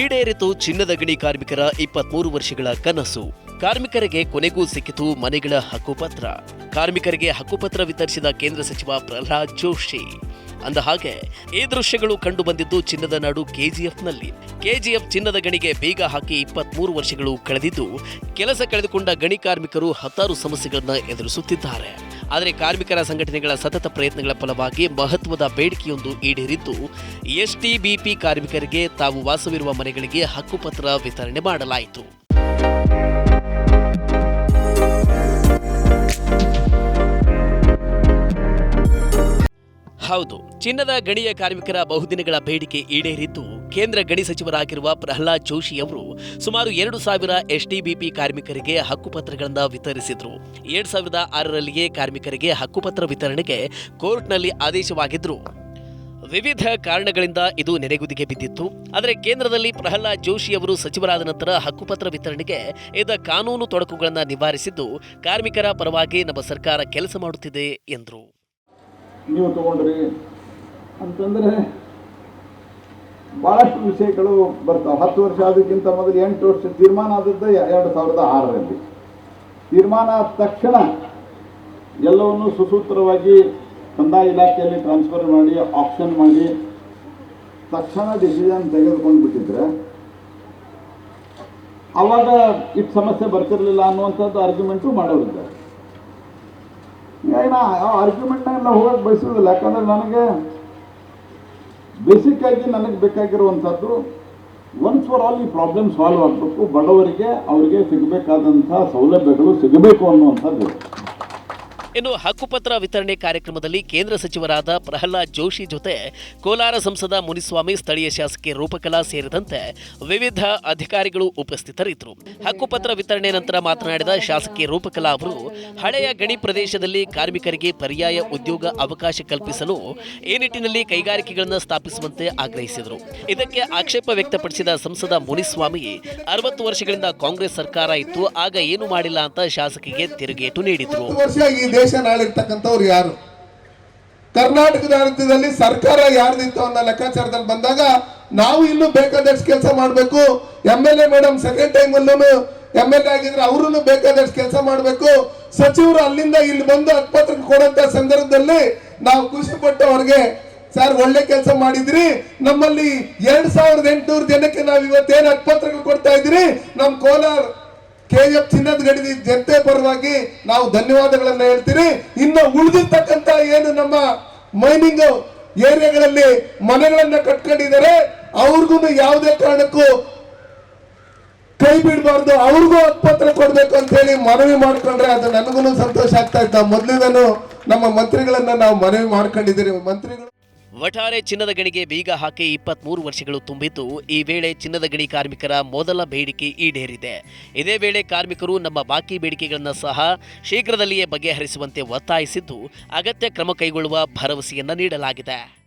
ಈಡೇರಿತು ಚಿನ್ನದ ಗಣಿ ಕಾರ್ಮಿಕರ ಇಪ್ಪತ್ಮೂರು ವರ್ಷಗಳ ಕನಸು. ಕಾರ್ಮಿಕರಿಗೆ ಕೊನೆಗೂ ಸಿಕ್ಕಿತು ಮನೆಗಳ ಹಕ್ಕುಪತ್ರ. ಕಾರ್ಮಿಕರಿಗೆ ಹಕ್ಕುಪತ್ರ ವಿತರಿಸಿದ ಕೇಂದ್ರ ಸಚಿವ ಪ್ರಹ್ಲಾದ್ ಜೋಶಿ. ಅಂದ ಹಾಗೆ, ಈ ದೃಶ್ಯಗಳು ಕಂಡು ಬಂದಿದ್ದು ಚಿನ್ನದ ನಾಡು ಕೆಜಿಎಫ್ನಲ್ಲಿ. ಕೆಜಿಎಫ್ ಚಿನ್ನದ ಗಣಿಗೆ ಬೀಗ ಹಾಕಿ ಇಪ್ಪತ್ಮೂರು ವರ್ಷಗಳು ಕಳೆದಿದ್ದು, ಕೆಲಸ ಕಳೆದುಕೊಂಡ ಗಣಿ ಕಾರ್ಮಿಕರು ಹತ್ತಾರು ಸಮಸ್ಯೆಗಳನ್ನು ಎದುರಿಸುತ್ತಿದ್ದಾರೆ. ಆದರೆ ಕಾರ್ಮಿಕರ ಸಂಘಟನೆಗಳ ಸತತ ಪ್ರಯತ್ನಗಳ ಫಲವಾಗಿ ಮಹತ್ವದ ಬೇಡಿಕೆಯೊಂದು ಈಡೇರಿದ್ದು ಎಸ್ಟಿಬಿಪಿ ಕಾರ್ಮಿಕರಿಗೆ ತಾವು ವಾಸವಿರುವ ಮನೆಗಳಿಗೆ ಹಕ್ಕುಪತ್ರ ವಿತರಣೆ ಮಾಡಲಾಯಿತು. ಹೌದು. ಚಿನ್ನದ ಗಣಿಯ ಕಾರ್ಮಿಕರ ಬಹುದಿನಗಳ ಬೇಡಿಕೆ ಈಡೇರಿದ್ದು, ಕೇಂದ್ರ ಗಣಿ ಸಚಿವರಾಗಿರುವ ಪ್ರಹ್ಲಾದ್ ಜೋಶಿ ಅವರು ಸುಮಾರು ಎರಡು ಸಾವಿರ ಎಸ್ಟಿಬಿಪಿ ಕಾರ್ಮಿಕರಿಗೆ ಹಕ್ಕುಪತ್ರಗಳನ್ನು ವಿತರಿಸಿದ್ರು. ಎರಡ್ ಸಾವಿರದ ಆರರಲ್ಲಿಯೇ ಕಾರ್ಮಿಕರಿಗೆ ಹಕ್ಕುಪತ್ರ ವಿತರಣೆಗೆ ಕೋರ್ಟ್ನಲ್ಲಿ ಆದೇಶವಾಗಿದ್ರು. ವಿವಿಧ ಕಾರಣಗಳಿಂದ ಇದು ನೆನೆಗುದಿಗೆ ಬಿದ್ದಿತ್ತು. ಆದರೆ ಕೇಂದ್ರದಲ್ಲಿ ಪ್ರಹ್ಲಾದ್ ಜೋಶಿ ಅವರು ಸಚಿವರಾದ ನಂತರ ಹಕ್ಕುಪತ್ರ ವಿತರಣೆಗೆ ಇದ್ದ ಕಾನೂನು ತೊಡಕುಗಳನ್ನು ನಿವಾರಿಸಿದ್ದು, ಕಾರ್ಮಿಕರ ಪರವಾಗಿ ನಮ್ಮ ಸರ್ಕಾರ ಕೆಲಸ ಮಾಡುತ್ತಿದೆ, ಎಂದರು. ನೀವು ತಗೊಂಡ್ರಿ ಅಂತಂದರೆ ಭಾಳಷ್ಟು ವಿಷಯಗಳು ಬರ್ತಾವೆ. ಹತ್ತು ವರ್ಷ ಆದಕ್ಕಿಂತ ಮೊದಲು ಎಂಟು ವರ್ಷ ತೀರ್ಮಾನ ಆದದ್ದು ಎರಡು ಸಾವಿರದ ಆರರಲ್ಲಿ. ತೀರ್ಮಾನ ಆದ ತಕ್ಷಣ ಎಲ್ಲವನ್ನು ಸುಸೂತ್ರವಾಗಿ ಕಂದಾಯ ಇಲಾಖೆಯಲ್ಲಿ ಟ್ರಾನ್ಸ್ಫರ್ ಮಾಡಿ ಆಪ್ಷನ್ ಮಾಡಿ, ತಕ್ಷಣ ಡಿಸಿಷನ್ ತೆಗೆದುಕೊಂಡು ಬಿಟ್ಟಿದ್ರೆ ಅವಾಗ ಇಷ್ಟು ಸಮಸ್ಯೆ ಬರ್ತಿರಲಿಲ್ಲ ಅನ್ನುವಂಥದ್ದು ಆರ್ಗ್ಯುಮೆಂಟು ಮಾಡೋರಿದ್ದಾರೆ ಏನು ಆ ಆರ್ಗ್ಯುಮೆಂಟ್ನಾಗ ನಾವು ಹೋಗಕ್ಕೆ ಯಾಕಂದ್ರೆ ನನಗೆ ಬೇಸಿಕ್ ಆಗಿ ನನಗೆ ಬೇಕಾಗಿರುವಂಥದ್ದು ಒನ್ಸ್ ಫಾರ್ ಆಲ್ ಈ ಪ್ರಾಬ್ಲಮ್ ಸಾಲ್ವ್ ಆಗಬೇಕು. ಬಡವರಿಗೆ ಅವರಿಗೆ ಸಿಗಬೇಕಾದಂಥ ಸೌಲಭ್ಯಗಳು ಸಿಗಬೇಕು ಅನ್ನುವಂಥದ್ದು. ಇನ್ನು ಹಕ್ಕುಪತ್ರ ವಿತರಣೆ ಕಾರ್ಯಕ್ರಮದಲ್ಲಿ ಕೇಂದ್ರ ಸಚಿವರಾದ ಪ್ರಹ್ಲಾದ್ ಜೋಶಿ ಜೊತೆ ಕೋಲಾರ ಸಂಸದ ಮುನಿಸ್ವಾಮಿ ಸ್ಥಳೀಯ ಶಾಸಕಿ ರೂಪಕಲಾ ಸೇರಿದಂತೆ ವಿವಿಧ ಅಧಿಕಾರಿಗಳು ಉಪಸ್ಥಿತರಿದ್ದರು. ಹಕ್ಕುಪತ್ರ ವಿತರಣೆ ನಂತರ ಮಾತನಾಡಿದ ಶಾಸಕಿ ರೂಪಕಲಾ ಅವರು, ಹಳೆಯ ಗಣಿ ಪ್ರದೇಶದಲ್ಲಿ ಕಾರ್ಮಿಕರಿಗೆ ಪರ್ಯಾಯ ಉದ್ಯೋಗ ಅವಕಾಶ ಕಲ್ಪಿಸಲು ಈ ನಿಟ್ಟಿನಲ್ಲಿ ಕೈಗಾರಿಕೆಗಳನ್ನು ಸ್ಥಾಪಿಸುವಂತೆ ಆಗ್ರಹಿಸಿದರು. ಇದಕ್ಕೆ ಆಕ್ಷೇಪ ವ್ಯಕ್ತಪಡಿಸಿದ ಸಂಸದ ಮುನಿಸ್ವಾಮಿ, ಅರವತ್ತು ವರ್ಷಗಳಿಂದ ಕಾಂಗ್ರೆಸ್ ಸರ್ಕಾರ ಇತ್ತು, ಆಗ ಏನು ಮಾಡಿಲ್ಲ ಅಂತ ಶಾಸಕಿಗೆ ತಿರುಗೇಟು ನೀಡಿದರು. ಹತ್ತು ಆಳಿರ್ತಕ್ಕಂಥವ್ರು ಯಾರು? ಕರ್ನಾಟಕದ ರಾಜ್ಯದಲ್ಲಿ ಸರ್ಕಾರ ಯಾರ್ದಿತ್ತು ಅನ್ನೋ ಲೆಕ್ಕಾಚಾರದಲ್ಲಿ ಬಂದಾಗ ನಾವು ಇನ್ನೂ ಬೇಕಾದಷ್ಟು ಕೆಲಸ ಮಾಡಬೇಕು. M L A madam second time ಅಲ್ಲೂ ಎಂ ಎಲ್ ಎ ಆಗಿದ್ರೆ ಅವರು ಬೇಕಾದಷ್ಟು ಕೆಲಸ ಮಾಡಬೇಕು. ಸಚಿವರು ಅಲ್ಲಿಂದ ಇಲ್ಲಿ ಬಂದು ಹತ್ಪತ್ರ ಕೊಡಂತ ಸಂದರ್ಭದಲ್ಲಿ ನಾವು ಖುಷಿ ಪಟ್ಟು ಅವ್ರಿಗೆ, ಸರ್, ಒಳ್ಳೆ ಕೆಲಸ ಮಾಡಿದ್ರಿ. ನಮ್ಮಲ್ಲಿ ಎರಡ್ ಸಾವಿರದ ಎಂಟುನೂರು ಜನಕ್ಕೆ ನಾವು ಇವತ್ತೇನು ಹತ್ಪತ್ರಗಳು ಕೊಡ್ತಾ ಇದ್ರಿ ನಮ್ಮ ಕೋಲಾರ ಕೆಎಫ್ ಚಿನ್ನದ ಗಡಿ ಜನತೆ ಪರವಾಗಿ ನಾವು ಧನ್ಯವಾದಗಳನ್ನು ಹೇಳ್ತೀರಿ ಇನ್ನು ಉಳಿದಿರ್ತಕ್ಕಂತ ಏನು ನಮ್ಮ ಮೈನಿಂಗ್ ಏರಿಯಾಗಳಲ್ಲಿ ಮನೆಗಳನ್ನ ಕಟ್ಕೊಂಡಿದ್ದಾರೆ ಅವ್ರಿಗೂ ಯಾವುದೇ ಕಾರಣಕ್ಕೂ ಕೈ ಬಿಡಬಾರ್ದು, ಅವ್ರಿಗೂ ಹತ್ಪತ್ರ ಕೊಡಬೇಕು ಅಂತ ಹೇಳಿ ಮನವಿ ಮಾಡ್ಕೊಂಡ್ರೆ ಅದು ನನಗೂ ಸಂತೋಷ ಆಗ್ತಾ ಇತ್ತು. ಮೊದಲಿಂದನೂ ನಮ್ಮ ಮಂತ್ರಿಗಳನ್ನ ನಾವು ಮನವಿ ಮಾಡ್ಕೊಂಡಿದ್ದೀರಿ. ಮಂತ್ರಿಗಳು ಒಟ್ಟಾರೆ ಚಿನ್ನದ ಗಣಿಗೆ ಬೀಗ ಹಾಕಿ ಇಪ್ಪತ್ಮೂರು ವರ್ಷಗಳು ತುಂಬಿದ್ದು ಈ ವೇಳೆ ಚಿನ್ನದ ಗಣಿ ಕಾರ್ಮಿಕರ ಮೊದಲ ಬೇಡಿಕೆ ಈಡೇರಿದೆ. ಇದೇ ವೇಳೆ ಕಾರ್ಮಿಕರು ನಮ್ಮ ಬಾಕಿ ಬೇಡಿಕೆಗಳನ್ನು ಸಹ ಶೀಘ್ರದಲ್ಲಿಯೇ ಬಗೆಹರಿಸುವಂತೆ ಒತ್ತಾಯಿಸಿದ್ದು ಅಗತ್ಯ ಕ್ರಮ ಕೈಗೊಳ್ಳುವ ಭರವಸೆಯನ್ನು ನೀಡಲಾಗಿದೆ.